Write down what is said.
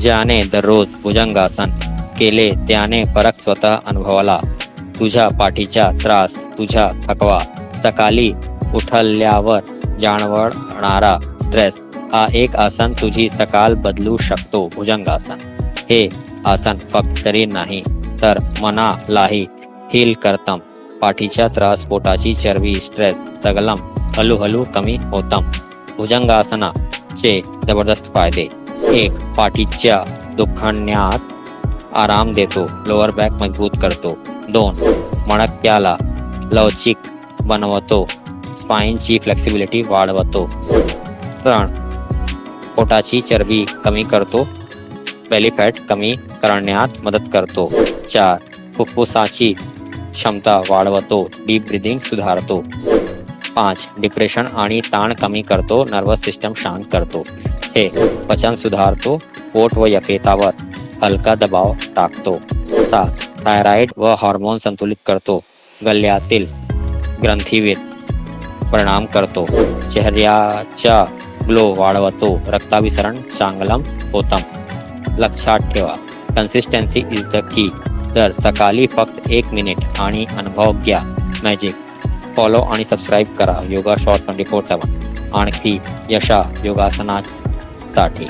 ज्याने दररोज भुजंगासन केले त्याने फरक स्वतः अनुभवला. तुझ्या पाठीचा त्रास तुझा थकवा सकाळी उठल्यावर जाणवणारा स्ट्रेस हा एक आसन तुझी सकाळ बदलू शकतो भुजंगासन. हे आसन फक्त शरीर नाही तर मनालाही हिल करतम पाठीचा त्रास पोटाची चरबी स्ट्रेस सगलम हळूहळू कमी होतम भुजंगासनाचे जबरदस्त फायदे. एक पाठीच्या दुखण्यात आराम देतो लोअर बॅक मज़बूत करतो. दोन, मणक्याला लवचिक बनवतो स्पाईनची फ्लेक्सिबिलिटी वाढवतो. त्रण, पोटाची चरबी कमी करतो बेली फॅट कमी करण्यात मदत करतो. चार, फुफ्फुसाची क्षमता वाढवतो डीप ब्रिदिंग सुधारतो. पाच डिप्रेशन आणि ताण कमी करतो नर्वस सिस्टम शांत करतो. हे पचन सुधारतो, पोट व यकृतावर हलका दबाव टाकतो. सात थायरॉइड व हार्मोन संतुलित करतो. गल्ल्यातील ग्रंथीवर परिणाम करतो. चेहऱ्याचा ग्लो वाढवतो. रक्ताभिसरण चांगलं होतं. लक्षात ठेवा कन्सिस्टन्सी इज़ द की तर सकाळी फक्त एक मिनिट आणि अनुभव घ्या. मॅजिक फॉलो आणि सबस्क्राईब करा. Yoga short twenty four seven. आणखी यशा योगासनासाठी.